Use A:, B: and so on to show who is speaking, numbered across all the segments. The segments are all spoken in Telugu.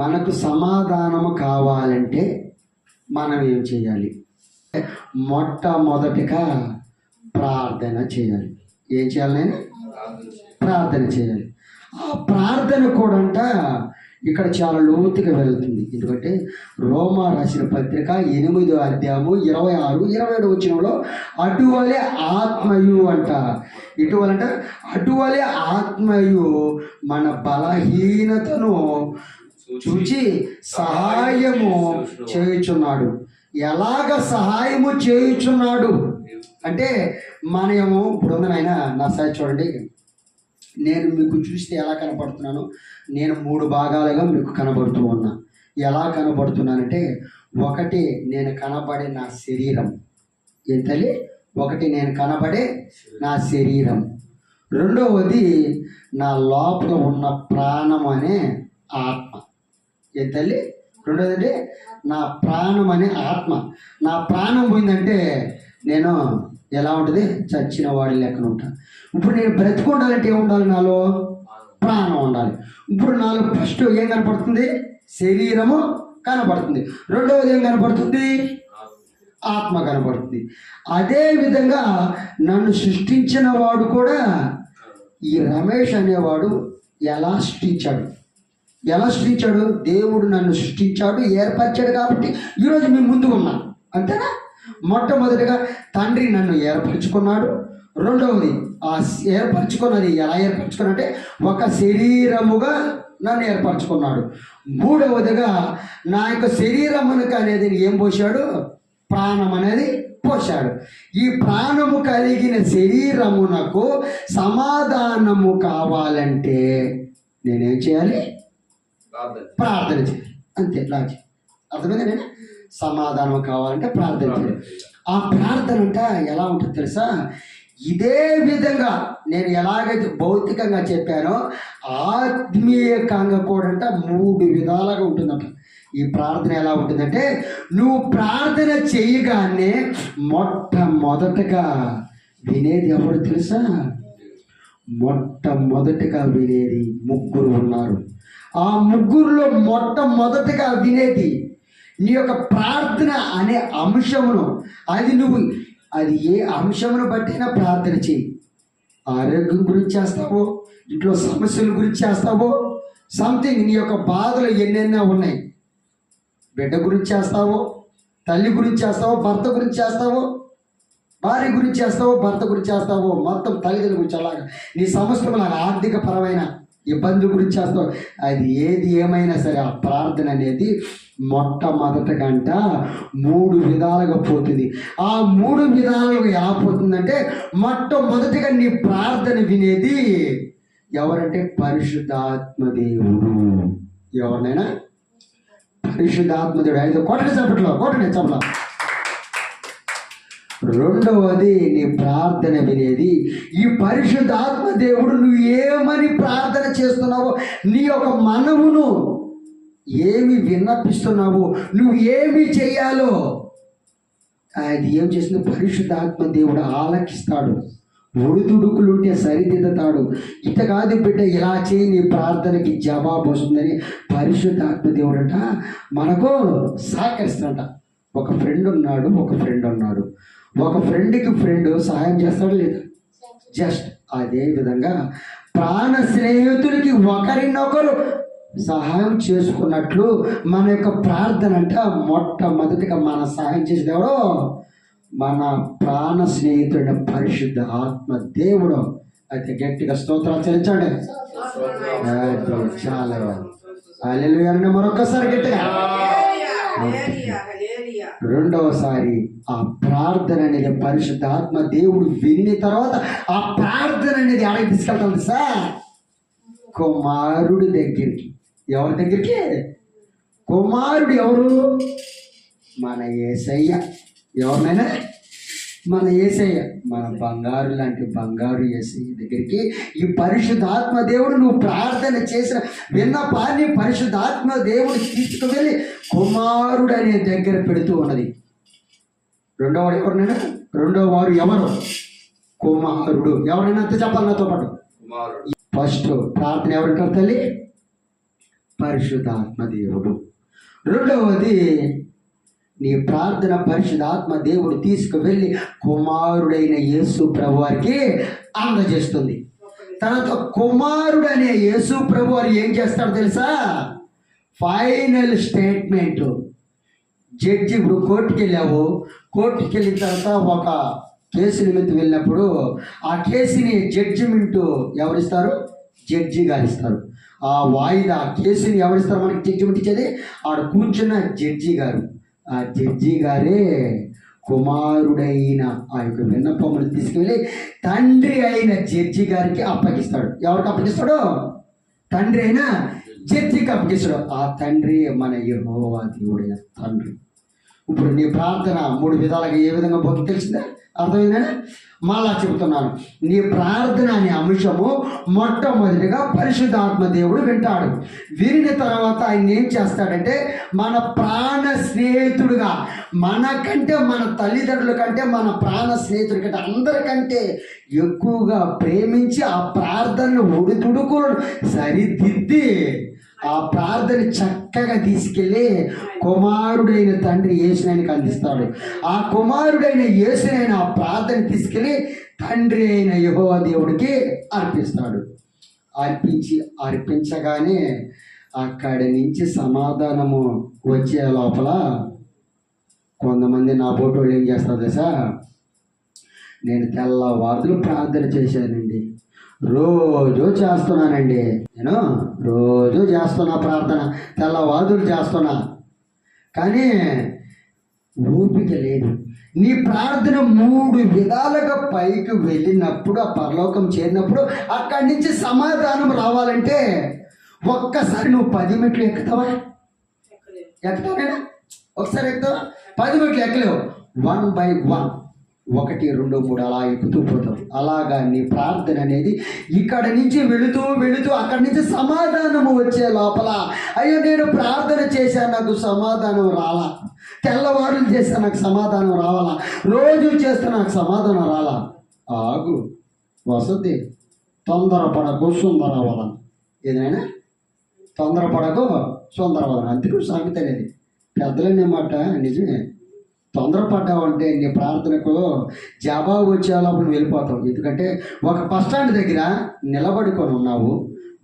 A: మనకు సమాధానము కావాలంటే మనం ఏం చేయాలి? మొట్టమొదటిగా ప్రార్థన చేయాలి. ఏం చేయాలి నేను ప్రార్థన చేయాలి. ఆ ప్రార్థన కూడా అంట ఇక్కడ చాలా లోతుగా వెళ్తుంది. ఎందుకంటే రోమా రాసిన పత్రిక ఎనిమిదో అధ్యాయము ఇరవై ఆరు ఇరవై ఏడు వచ్చినంలో అటువలే ఆత్మయు అంట. ఇటువలంట అటువలే ఆత్మయు మన బలహీనతను చూచి సహాయము చేయుచున్నాడు. ఎలాగ సహాయము చేయుచున్నాడు? అంటే మనము ఇప్పుడు నాయన నా సైడ్ చూడండి. నేను మీకు చూస్తే ఎలా కనపడుతున్నాను? నేను మూడు భాగాలుగా మీకు కనబడుతూ ఉన్నా. ఎలా కనబడుతున్నానంటే ఒకటి నేను కనబడే నా శరీరం. ఏం తల్లి? ఒకటి నేను కనబడే నా శరీరం. రెండవది నా లోపల ఉన్న ప్రాణం అనే ఆత్మ. ఏం తల్లి? రెండోది నా ప్రాణం అనే ఆత్మ. నా ప్రాణం పోయిందంటే నేను ఎలా ఉంటుంది? చచ్చిన వాడి లెక్కన ఉంటా. ఇప్పుడు నేను బ్రతికుండాలంటే ఏం ఉండాలి నాలో? ప్రాణం ఉండాలి. ఇప్పుడు నాలో ఫస్ట్ ఏం కనపడుతుంది? శరీరము కనపడుతుంది. రెండవది ఏం కనపడుతుంది? ఆత్మ కనపడుతుంది. అదే విధంగా నన్ను సృష్టించిన వాడు కూడా ఈ రమేష్ అనేవాడు ఎలా సృష్టించాడు? ఎలా సృష్టించాడు? దేవుడు నన్ను సృష్టించాడు ఏర్పరిచాడు కాబట్టి ఈరోజు మేము ముందు ఉన్నాం. అంతేనా? మొట్టమొదటిగా తండ్రి నన్ను ఏర్పరచుకున్నాడు. రెండవది ఆ ఏర్పరచుకున్నది ఎలా ఏర్పరచుకున్నంటే ఒక శరీరముగా నన్ను ఏర్పరచుకున్నాడు. మూడవదిగా నా యొక్క శరీరమునకు అనేది ఏం పోశాడు? ప్రాణం అనేది పోశాడు. ఈ ప్రాణము కలిగిన శరీరమునకు సమాధానము కావాలంటే నేనేం చేయాలి? ప్రార్థన చేయాలి అంతే లాజిక్ అర్థమైందా నేను? సమాధానం కావాలంటే ప్రార్థన చేయాలి ఆ ప్రార్థన అంట ఎలా ఉంటుంది తెలుసా? ఇదే విధంగా నేను ఎలాగైతే భౌతికంగా చెప్పానో ఆత్మీయకంగా కూడా అంట మూడు విధాలుగా ఉంటుందంట. ఈ ప్రార్థన ఎలా ఉంటుందంటే నువ్వు ప్రార్థన చేయగానే మొట్టమొదటగా వినేది ఎవరు తెలుసా? మొట్టమొదటిగా వినేది ముగ్గురు ఉన్నారు. ఆ ముగ్గురులో మొట్టమొదటిగా వినేది నీ యొక్క ప్రార్థన అనే అంశమును. అది నువ్వు అది ఏ అంశమును బట్టినా ప్రార్థన చేయి. ఆరోగ్యం గురించి చేస్తావో ఇంట్లో సమస్యల గురించి చేస్తావో సంథింగ్ నీ యొక్క బాధలు ఎన్నెన్నో ఉన్నాయి. బిడ్డ గురించి చేస్తావో తల్లి గురించి చేస్తావో భర్త గురించి చేస్తావో భార్య గురించి చేస్తావో భర్త గురించి చేస్తావో మొత్తం తల్లిదండ్రుల గురించి అలాగా. నీ సంవత్సరం నాకు ఆర్థిక పరమైన ఇబ్బందుల గురించి చేస్తావు. అది ఏది ఏమైనా సరే ఆ ప్రార్థన అనేది మొట్టమొదట గంట మూడు విధాలుగా పోతుంది. ఆ మూడు విధాలుగా ఎలా పోతుందంటే మొట్టమొదటిగా నీ ప్రార్థన వినేది ఎవరంటే పరిశుద్ధాత్మ దేవుడు. ఎవరినైనా? పరిశుద్ధాత్మదేవుడు ఐదు కోటని చప్పట్లో? కోటని చప్పట్లో? రెండవది నీ ప్రార్థన వినేది. ఈ పరిశుద్ధాత్మ దేవుడు నువ్వు ఏమని ప్రార్థన చేస్తున్నావో నీ యొక్క మనవును ఏమి విన్నపిస్తున్నావు నువ్వు ఏమి చేయాలో అది ఏం చేసింది? పరిశుద్ధాత్మ దేవుడు ఆలకిస్తాడు. ఒడిదుడుకులుంటే సరిదిద్దుతాడు. ఇట కాదు బిడ్డ ఇలా చేయి నీ ప్రార్థనకి జవాబు వస్తుందని పరిశుద్ధాత్మ దేవుడట మనకు సహకరిస్తాడట. ఒక ఫ్రెండ్ ఉన్నాడు ఒక ఫ్రెండ్ ఉన్నాడు. ఒక ఫ్రెండ్కి ఫ్రెండ్ సహాయం చేస్తాడు లేదా? జస్ట్ అదే విధంగా ప్రాణ స్నేహితుడికి ఒకరినొకరు సహాయం చేసుకున్నట్లు మన యొక్క ప్రార్థన అంటే మొట్టమొదటిగా మన సహాయం చేసేది ఎవడో మన ప్రాణ స్నేహితుడిన పరిశుద్ధ ఆత్మ దేవుడు. అయితే గట్టిగా స్తోత్రాలు చెల్లించండి. చాలా అల్లెలు మరొకసారి గట్టిగా. రెండవసారి ఆ ప్రార్థన అనేది పరిశుద్ధాత్మ దేవుడు విని తర్వాత ఆ ప్రార్థన అనేది ఆడకి తీసుకెళ్తాం సార్? కుమారుడి దగ్గరికి. ఎవరి దగ్గరికి? కుమారుడు ఎవరు? మన ఏసయ్య. ఎవరినైనా? మన ఏసయ్య మన బంగారు లాంటి బంగారు ఏసయ్య దగ్గరికి ఈ పరిశుద్ధాత్మ దేవుడు నువ్వు ప్రార్థన చేసిన విన్నపాన్ని పరిశుద్ధాత్మ దేవుడు తీసుకువెళ్ళి కుమారుడు అనే దగ్గర పెడుతూ ఉన్నది. రెండవ ఎవరినైనా రెండవ వారు ఎవరు? కుమారుడు. ఎవరైనా అంత చెప్పాలి నాతో పాటు. ఫస్ట్ ప్రార్థన ఎవరికి తల్లి పరిశుద్ధాత్మ దేవుడు. రెండవది నీ ప్రార్థన పరిశుధాత్మ దేవుడు తీసుకువెళ్ళి కుమారుడైన యేసు ప్రభు వారికి అందజేస్తుంది. తర్వాత కుమారుడు అనే యేసు ప్రభు వారు ఏం చేస్తాడు తెలుసా? Final statement. జడ్జి ఇప్పుడు కోర్టుకి వెళ్ళావు కోర్టుకి వెళ్ళిన తర్వాత ఒక కేసు నిమిత్తం వెళ్ళినప్పుడు ఆ కేసుని జడ్జిమెంట్ ఎవరిస్తారు? జడ్జి గారు ఇస్తారు ఆ వాయిదా కేసుని ఎవరిస్తారు? మనకి జడ్జిమెంట్ ఇచ్చేది? ఆడ కూర్చున్న జడ్జి గారు. ఆ జడ్జి గారే కుమారుడైన ఆ యొక్క విన్నపములు తీసుకువెళ్ళి తండ్రి అయిన జడ్జి గారికి అప్పగిస్తాడు. ఎవరికి అప్పగిస్తాడు? తండ్రి అయిన జడ్జికి అప్పగిస్తాడు. ఆ తండ్రి మన యహోవా దేవుడైన తండ్రి. ఇప్పుడు నీ ప్రార్థన మూడు విధాలుగా ఏ విధంగా భక్తి తెలిసిందా? అర్థమైందా? మళ్ళా చెబుతున్నాను. నీ ప్రార్థన అనే అంశము మొట్టమొదటిగా పరిశుద్ధాత్మ దేవుడు వింటాడు. విరిన తర్వాత ఆయన ఏం చేస్తాడంటే మన ప్రాణ స్నేహితుడుగా మనకంటే మన తల్లిదండ్రుల కంటే మన ప్రాణ స్నేహితుడి కంటే అందరికంటే ఎక్కువగా ప్రేమించి ఆ ప్రార్థనను ఉడుతుడుకు సరిదిద్ది ఆ ప్రార్థన చక్కగా తీసుకెళ్ళి కుమారుడైన తండ్రి యేసునాయనకి అందిస్తాడు ఆ కుమారుడైన యేసునైన ఆ ప్రార్థన తీసుకెళ్ళి తండ్రి అయిన యెహోవా దేవుడికి అర్పిస్తాడు. అర్పించి అర్పించగానే అక్కడి నుంచి సమాధానము వచ్చే లోపల కొంతమంది నా ఫోటోలు ఏం చేస్తారు తెలుసా? నేను తెల్లవారులు ప్రార్థన చేశానండి. రోజు చేస్తున్నానండి. నేను రోజు చేస్తున్నా ప్రార్థన తెల్లవారులు చేస్తున్నా. కానీ ఓపిక లేదు. నీ ప్రార్థన మూడు విధాలుగా పైకి వెళ్ళినప్పుడు ఆ పరలోకం చేరినప్పుడు అక్కడి నుంచి సమాధానం రావాలంటే ఒక్కసారి నువ్వు పది మెట్లు ఎక్కుతావా? ఎక్కుతావేనా? ఒకసారి ఎక్కుతావా? పది మెట్లు ఎక్కలేవు. వన్ బై వన్ ఒకటి రెండు మూడు అలా ఎక్కుతూ పోతాం. అలాగా నీ ప్రార్థన అనేది ఇక్కడ నుంచి వెళుతూ వెళుతూ అక్కడి నుంచి సమాధానము వచ్చే లోపల అయ్యో నేను ప్రార్థన చేశాను నాకు సమాధానం రాలా. తెల్లవారులు చేస్తే నాకు సమాధానం రావాలా. రోజు చేస్తే నాకు సమాధానం రాలా. ఆగు వసతి తొందరపడకు సుందరవదన. ఏదైనా? తొందరపడకు సుందరవదన. అందుకు సామెత అనేది. పెద్దలనే మాట నిజమే. తొందరపడ్డావంటే నీ ప్రార్థనకు జవాబు వచ్చేలోపల వెళ్ళిపోతావు. ఎందుకంటే ఒక బస్ స్టాండ్ దగ్గర నిలబడుకొని ఉన్నావు.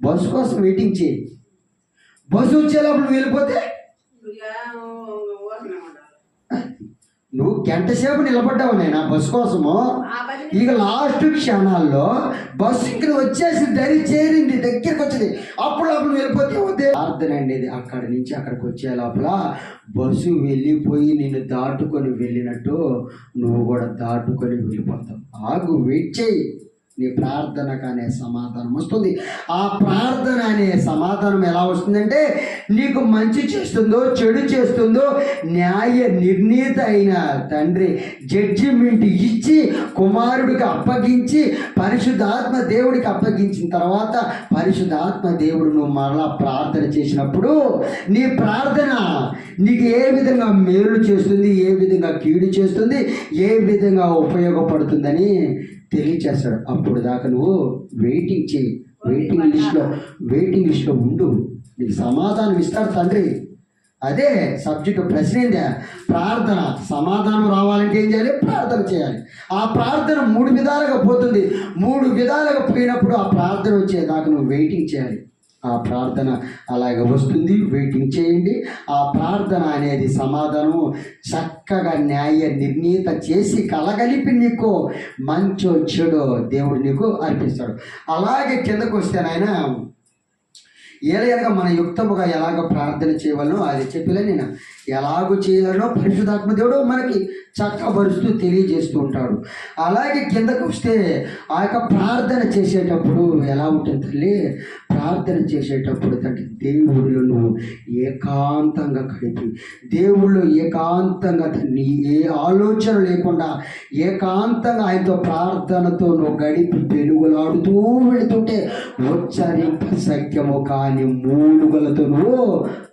A: బస్సు కోసం వెయిటింగ్ చేయి. బస్సు వచ్చేలోపల వెళ్ళిపోతే? నువ్వు గంట సేపు నిలబడ్డావు నేను బస్సు కోసము. ఇక లాస్ట్ క్షణాల్లో బస్సు ఇక్కడ వచ్చేసి దరి చేరింది దగ్గరికి వచ్చింది. అప్పుడు అప్పుడు వెళ్ళిపోతే వద్దే ప్రార్థన అనేది అక్కడి నుంచి అక్కడికి వచ్చే లోపల బస్సు వెళ్ళిపోయి నిన్ను దాటుకొని వెళ్ళినట్టు నువ్వు కూడా దాటుకొని వెళ్ళిపోతావు. ఆగు వెయిట్ చేయి. నీ ప్రార్థనకు అనే సమాధానం వస్తుంది. ఆ ప్రార్థన అనే సమాధానం ఎలా వస్తుందంటే నీకు మంచి చేస్తుందో చెడు చేస్తుందో న్యాయ నిర్ణీత అయిన తండ్రి జడ్జిమెంట్ ఇచ్చి కుమారుడికి అప్పగించి పరిశుద్ధాత్మ దేవుడికి అప్పగించిన తర్వాత పరిశుద్ధాత్మ దేవుడు నువ్వు మరలా ప్రార్థన చేసినప్పుడు నీ ప్రార్థన నీకు ఏ విధంగా మేలు చేస్తుంది ఏ విధంగా కీడు చేస్తుంది ఏ విధంగా ఉపయోగపడుతుందని తెలియచేస్తాడు. అప్పుడు దాకా నువ్వు వెయిటింగ్ చేయి. వెయిటింగ్ లిస్ట్లో వెయిటింగ్ లిస్ట్లో ఉండు. నీకు సమాధానం ఇస్తాడు తండ్రి. అదే సబ్జెక్టు ప్రశ్న ఏందే ప్రార్థన. సమాధానం రావాలంటే ఏం చేయాలి? ప్రార్థన చేయాలి. ఆ ప్రార్థన మూడు విధాలుగా పోతుంది. మూడు విధాలుగా పోయినప్పుడు ఆ ప్రార్థన వచ్చేదాకా నువ్వు వెయిటింగ్ చేయాలి. ఆ ప్రార్థన అలాగే వస్తుంది. వెయిటింగ్ చేయండి. ఆ ప్రార్థన అనేది సమాధానము. చక్కగా న్యాయ నిర్ణీత చేసి కలగలిపి నీకు మంచో చెడో దేవుడు నీకు అర్పిస్తాడు. అలాగే కిందకు వస్తే నాయన ఏలయనగా మన యుక్తముగా ఎలాగ ప్రార్థన చేయవలనో అది చెప్పలే నేను ఎలాగో చేయాలనో పరిశుధాత్మ దేవుడు మనకి చక్కబరుస్తూ తెలియజేస్తూ ఉంటాడు. అలాగే కిందకు వస్తే ఆ యొక్క ప్రార్థన చేసేటప్పుడు ఎలా ఉంటుంది తల్లి? ప్రార్థన చేసేటప్పుడు తండ్రి దేవుళ్ళు నువ్వు ఏకాంతంగా గడిపి దేవుళ్ళు ఏకాంతంగా తండ్రి ఏ ఆలోచన లేకుండా ఏకాంతంగా ఆయనతో ప్రార్థనతో నువ్వు గడిపి పెనుగులాడుతూ వెళుతుంటే ఉచ్చరింప సఖ్యము కాని దాన్ని మూలుగలతోనూ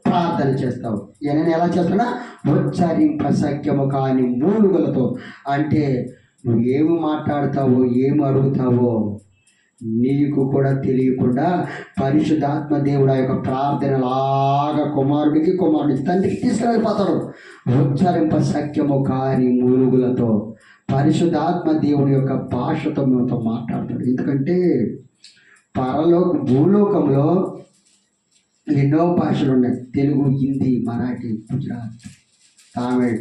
A: ప్రార్థన చేస్తావు. నేను ఎలా చేస్తున్నా? ఉచ్చరింప సఖ్యము కాని మూలుగలతో. అంటే నువ్వు ఏమి మాట్లాడతావో ఏమి అడుగుతావో నీకు కూడా తెలియకుండా పరిశుద్ధాత్మ దేవుడు ఆ యొక్క ప్రార్థనలాగా కుమారుడికి కుమారుడికి తండ్రికి తీసుకెళ్ళిపోతాడు ఉచ్చరింప సఖ్యము కాని మూలుగులతో పరిశుద్ధాత్మ దేవుని యొక్క భాషతో మేముతో మాట్లాడతాడు. ఎందుకంటే పరలోక భూలోకంలో ఎన్నో భాషలు ఉన్నాయి తెలుగు హిందీ మరాఠీ గుజరాత్ తమిళ్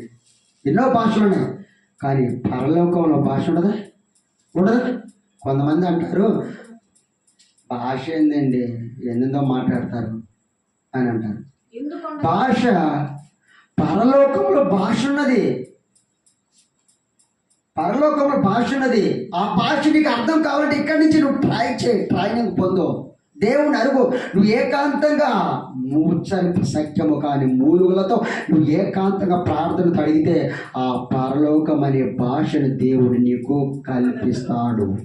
A: ఎన్నో భాషలు ఉన్నాయి. కానీ పరలోకంలో భాష ఉండదా? ఉండదా? కొంతమంది అంటారు భాష ఏందండి? ఎందుతో మాట్లాడతారు? అని అంటారు. భాష పరలోకంలో భాష ఉన్నది. పరలోకంలో భాష ఉన్నది. ఆ భాష నీకు అర్థం కావాలంటే ఇక్కడి నుంచి నువ్వు ట్రై చేయి ట్రైనింగ్ పొందు. దేవుని అరుగు. నువ్వు ఏకాంతంగా మూర్చని సత్యము కాని మూలుగులతో నువ్వు ఏకాంతంగా ప్రార్థన అడిగితే ఆ పరలోకం అనే భాషను దేవుడు నీకు కల్పిస్తాడు.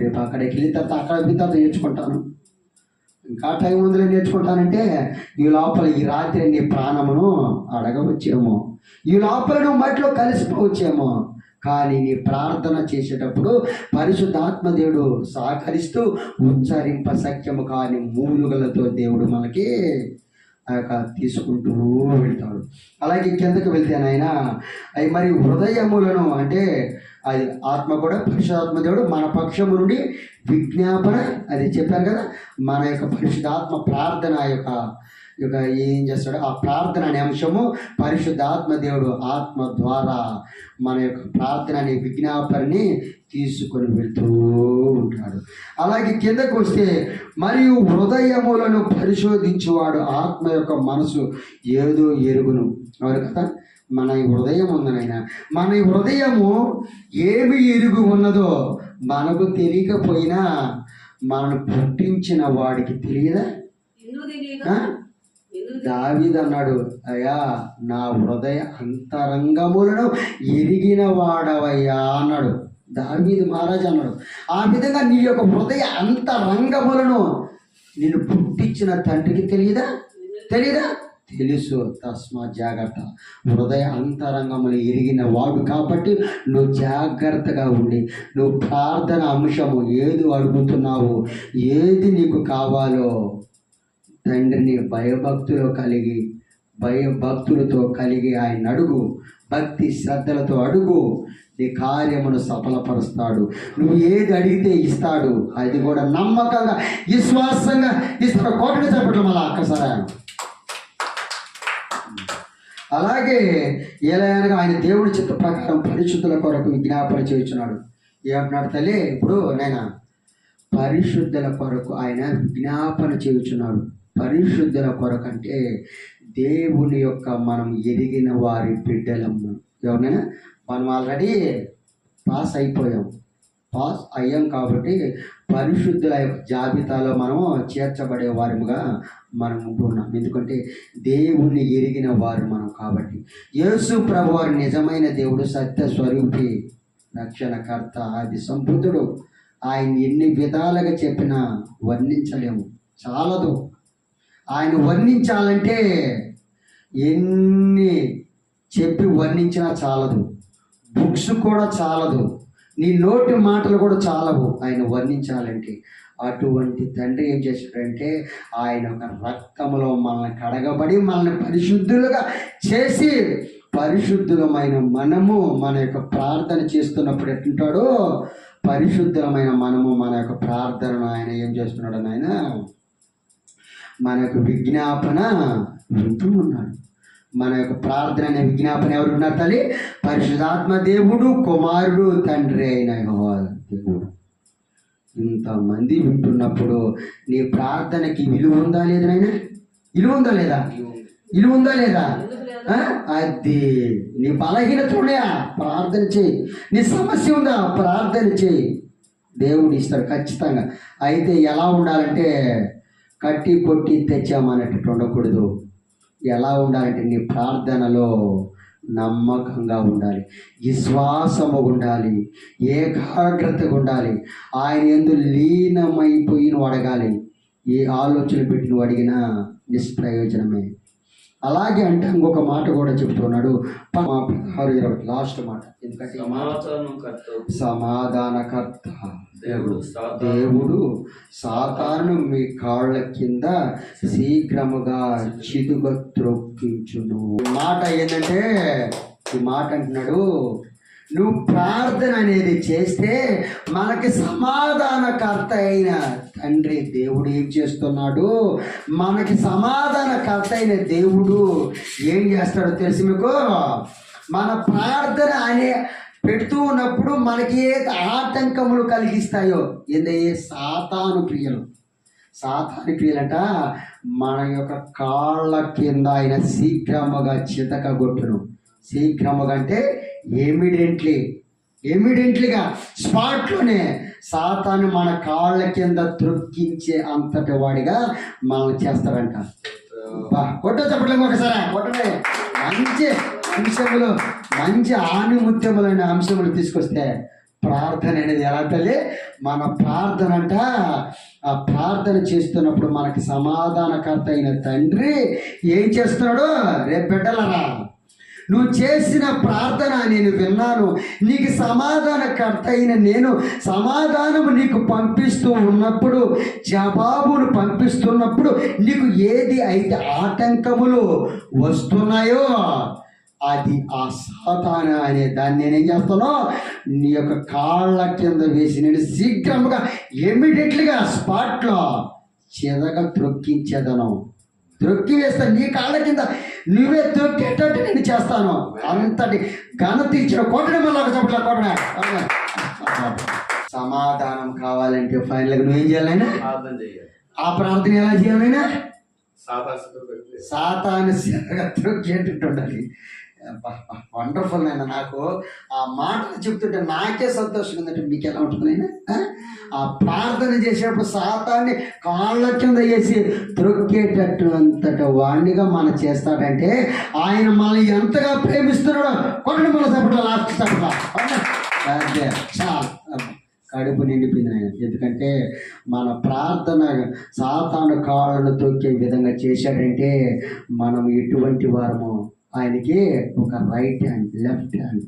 A: రేపు అక్కడికి వెళ్ళిన తర్వాత అక్కడ వెళ్ళిన తర్వాత నేర్చుకుంటాను. ఇంకా టైం ముందులో నేర్చుకుంటానంటే ఈ లోపల ఈ రాత్రి నీ ప్రాణమును అడగవచ్చేమో. ఈ లోపల నువ్వు మట్టిలో కలిసిపోవచ్చేమో. కానీ నీ ప్రార్థన చేసేటప్పుడు పరిశుద్ధాత్మ దేవుడు సహకరిస్తూ ఉచ్చరింప సఖ్యము కాని మూలుగలతో దేవుడు మనకి ఆ యొక్క తీసుకుంటూ వెళ్తాడు. అలాగే కిందకు వెళ్తే ఆయన అవి మరి హృదయములను అంటే అది ఆత్మ కూడా పరిశుధాత్మ దేవుడు మన పక్షము నుండి విజ్ఞాపన అది చెప్పారు కదా మన యొక్క పరిశుధాత్మ ప్రార్థన యొక్క యొక్క ఏం చేస్తాడు? ఆ ప్రార్థన అనే అంశము పరిశుద్ధాత్మ దేవుడు ఆత్మ ద్వారా మన యొక్క ప్రార్థన అనే విజ్ఞాపనని తీసుకొని వెళ్తూ ఉంటాడు. అలాగే కిందకు వస్తే మరియు హృదయములను పరిశోధించువాడు ఆత్మ యొక్క మనసు ఏదో ఎరుగును. ఎవరు కదా? మన ఈ హృదయం ఉందనైనా మన హృదయము ఏమి ఎరుగు ఉన్నదో మనకు తెలియకపోయినా మనను పుట్టించిన వాడికి తెలియదా?
B: ఎందుకు?
A: అన్నాడు అయ్యా నా హృదయ అంతరంగములను ఎరిగిన వాడవయ్యా అన్నాడు. దావీదు మహారాజు అన్నాడు ఆ విధంగా నీ యొక్క హృదయ అంతరంగములను నేను పుట్టించిన తండ్రికి తెలియదా? తెలియదా? తెలుసు. తస్మా జాగ్రత్త. హృదయ అంతరంగములు ఎరిగిన వాడు కాబట్టి నువ్వు జాగ్రత్తగా ఉండి నువ్వు ప్రార్థన అంశము ఏది అడుగుతున్నావు ఏది నీకు కావాలో తండ్రిని భయభక్తులు కలిగి భయభక్తులతో కలిగి ఆయన అడుగు. భక్తి శ్రద్ధలతో అడుగు. నీ కార్యమును సఫలపరుస్తాడు. నువ్వు ఏది అడిగితే ఇస్తాడు. అది కూడా నమ్మకంగా విశ్వాసంగా ఇస్తాడు. కోటలు చెప్పట్లు మళ్ళీ అక్కసారా అలాగే ఎలా అనగా ఆయన దేవుడి చిత్త ప్రకారం పరిశుద్ధుల కొరకు విజ్ఞాపన చేయుచున్నాడు ఏమంటున్నాడు తల్లి? ఇప్పుడు నేను పరిశుద్ధుల కొరకు ఆయన విజ్ఞాపన చేయుచున్నాడు పరిశుద్ధుల కొరకంటే దేవుని యొక్క మనం ఎదిగిన వారి బిడ్డలము ఎవరినైనా? మనం ఆల్రెడీ పాస్ అయిపోయాం. పాస్ అయ్యాం కాబట్టి పరిశుద్ధుల యొక్క జాబితాలో మనము చేర్చబడే వారముగా మనం ఉంటున్నాం. ఎందుకంటే దేవుణ్ణి ఎరిగిన వారు మనం కాబట్టి. యేసు ప్రభు వారు నిజమైన దేవుడు సత్య స్వరూపి రక్షణకర్త ఆది సంబుద్ధుడు ఆయన ఎన్ని విధాలుగా చెప్పినా వర్ణించలేము. చాలదు. ఆయన వర్ణించాలంటే ఎన్ని చెప్పి వర్ణించినా చాలదు. బుక్స్ కూడా చాలదు. నీ నోటి మాటలు కూడా చాలవు ఆయన వర్ణించాలంటే. అటువంటి తండ్రి ఏం చేశాడంటే ఆయన ఒక రక్తములో మనల్ని కడగబడి మనల్ని పరిశుద్ధులుగా చేసి పరిశుద్ధులమైన మనము మన యొక్క ప్రార్థన చేస్తున్నప్పుడు ఎట్లుంటాడో పరిశుద్ధమైన మనము మన యొక్క ప్రార్థనను ఆయన ఏం చేస్తున్నాడు ఆయన మన యొక్క విజ్ఞాపన వింటూ ఉన్నాడు. మన యొక్క ప్రార్థన అనే విజ్ఞాపన ఎవరు ఉన్నారు తల్లి? పరిశుధాత్మ దేవుడు కుమారుడు తండ్రి అయిన దేవుడు. ఇంతమంది వింటున్నప్పుడు నీ ప్రార్థనకి విలువ ఉందా లేదా నాయన? విలువ ఉందా లేదా? విలువ ఉందా లేదా? అది నీ బలహీనత ఉన్నాయా ప్రార్థన చేయి. నీ సమస్య ఉందా? ప్రార్థన చేయి. దేవుడు ఇస్తాడు ఖచ్చితంగా. అయితే ఎలా ఉండాలంటే కట్టి కొట్టి తెచ్చామన్నట్టు ఉండకూడదు. ఎలా ఉండాలంటే నీ ప్రార్థనలో నమ్మకంగా ఉండాలి. విశ్వాసము ఉండాలి. ఏకాగ్రతగా ఉండాలి. ఆయన ఎందు లీనమైపోయి నువ్వు అడగాలి. ఏ ఆలోచన పెట్టి నువ్వు అడిగినా నిష్ప్రయోజనమే. అలాగే అంటే ఇంకొక మాట కూడా చెప్తున్నాడు. ఆరు ఇరవై లాస్ట్ మాట. ఎందుకంటే సమాధానకర్త.
C: దేవుడు
A: దేవుడు సాతాను మీ కాళ్ళ కింద శీఘ్రముగా చిదుగ త్రొక్కించును. మాట ఏంటంటే ఈ మాట అంటున్నాడు నువ్వు ప్రార్థన అనేది చేస్తే మనకి సమాధానకర్త అయిన తండ్రి దేవుడు ఏం చేస్తున్నాడు? మనకి సమాధానకర్త అయిన దేవుడు ఏం చేస్తాడో తెలిసి మీకు? మన ప్రార్థన అనే పెడుతూ ఉన్నప్పుడు మనకి ఏ ఆటంకములు కలిగిస్తాయో? ఏందయ్యే సాతాను క్రియలు. సాతాను క్రియలంట మన యొక్క కాళ్ళ కింద ఆయన శీఘ్రముగా చితకగొట్టును. శీఘ్రముగా అంటే ఎమిడెంట్లీ ఎమిడెంట్లీగా స్పాట్లోనే సాతాను మన కాళ్ళ కింద త్రొక్కించే అంతటి వాడిగా మనం చేస్తాడంట. బా, చెప్పలేము ఒకసారి. కొట్టలే మంచి అంశములు మంచి ఆనుముత్యములైన అంశములు తీసుకొస్తే ప్రార్థన అనేది ఎలా తల్లి? మన ప్రార్థన అంట ఆ ప్రార్థన చేస్తున్నప్పుడు మనకి సమాధానకర్త అయిన తండ్రి ఏం చేస్తున్నాడు? రేపు పెట్టాలరా నువ్వు చేసిన ప్రార్థన నేను విన్నాను. నీకు సమాధానకర్త అయిన నేను సమాధానము నీకు పంపిస్తూ ఉన్నప్పుడు జవాబును పంపిస్తున్నప్పుడు నీకు ఏది అయితే ఆటంకములు వస్తున్నాయో అది ఆ సాతాన అనే దాన్ని నేనేం చేస్తానో నీ యొక్క కాళ్ళ కింద వేసి నేను శీఘ్రముగా ఇమ్మీడియట్లీగా స్పాట్లో చెదగ త్రొక్కించేదనం. త్రొక్కి వేస్తా నీ కాళ్ళ కింద. నువ్వే త్రొక్కేటట్టు నేను చేస్తాను. అంతటి ఘనత ఇచ్చిన వల్ల ఒక చోట్ల కొట్టడా సమాధానం కావాలంటే ఫైనల్గా నువ్వేం చేయాలైనా ఆ ప్రార్థన ఎలా చేయాలైనా సాతాను త్రొక్కేటట్టు ఉండాలి వండర్ఫుల్ అయినా నాకు ఆ మాటలు చెప్తుంటే నాకే సంతోషం ఉందంటే మీకు ఎలా ఉంటుంది ఆ? ప్రార్థన చేసేటప్పుడు సాతాన్ని కాళ్ళ కింద వేసి త్రొక్కేటట్టు అంతట వాణ్ణిగా మనం చేస్తాడంటే ఆయన మనల్ని ఎంతగా ప్రేమిస్తున్నాడో కొట్టండి మన సపట్ల లాస్ట్ కడుపు నిండిపోయింది ఆయన ఎందుకంటే మన ప్రార్థన సాతాను కాళ్ళను తొక్కే విధంగా చేశాడంటే మనం ఎటువంటి వారము ఆయనకి ఒక రైట్ హ్యాండ్ లెఫ్ట్ హ్యాండ్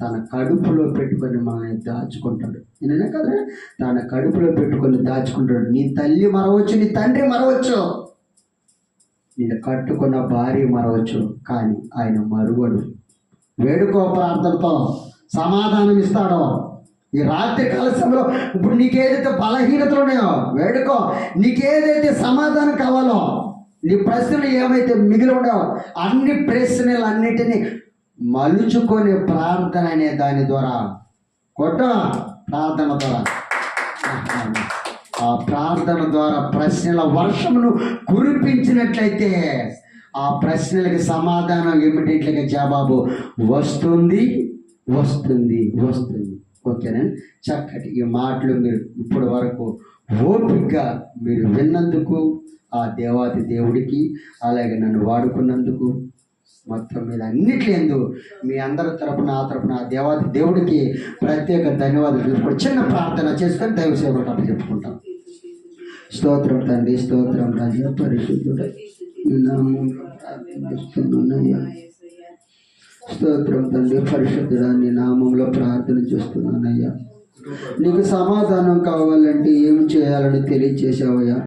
A: తన కడుపులో పెట్టుకొని మనల్ని దాచుకుంటాడు. నేనే కదా తన కడుపులో పెట్టుకొని దాచుకుంటాడు. నీ తల్లి మరవచ్చు నీ తండ్రి మరవచ్చు. నేను కట్టుకున్న భార్య మరవచ్చు కానీ ఆయన మరువడు. వేడుకో ప్రార్థనతో సమాధానం ఇస్తాడో. ఈ రాత్రి కాల సమయంలో ఇప్పుడు నీకేదైతే బలహీనతలు ఉన్నాయో వేడుకో. నీకేదైతే సమాధానం కావాలో నీ ప్రశ్నలు ఏమైతే మిగిలి ఉండవో అన్ని ప్రశ్నలు అన్నిటినీ మలుచుకొని ప్రార్థన అనే దాని ద్వారా కొట్ట ప్రార్థన ద్వారా. ఆ ప్రార్థన ద్వారా ప్రశ్నల వర్షమును కురిపించినట్లయితే ఆ ప్రశ్నలకి సమాధానం ఇమ్మీడియట్లీగా జవాబు వస్తుంది వస్తుంది వస్తుంది. ఓకేనా? చక్కటి ఈ మాటలు మీరు ఇప్పటి వరకు ఓపికగా మీరు విన్నందుకు ఆ దేవాది దేవుడికి అలాగే నన్ను వాడుకున్నందుకు మొత్తం మీద అన్నిట్లేందు మీ అందరి తరపున ఆ తరపున ఆ దేవాది దేవుడికి ప్రత్యేక ధన్యవాదాలు తెలుపుకొని చిన్న ప్రార్థన చేసుకొని దైవ అప్పు చెప్పుకుంటాం స్తోత్రం తండ్రి స్తోత్రం రాజా పరిశుద్ధుడు ప్రార్థిస్తున్నానయ్యా. స్తోత్రం తండ్రి పరిశుద్ధుడా నీ నామంలో ప్రార్థన చేస్తున్నానయ్యా. నీకు సమాధానం కావాలంటే ఏం చేయాలని తెలియచేసావయ్యా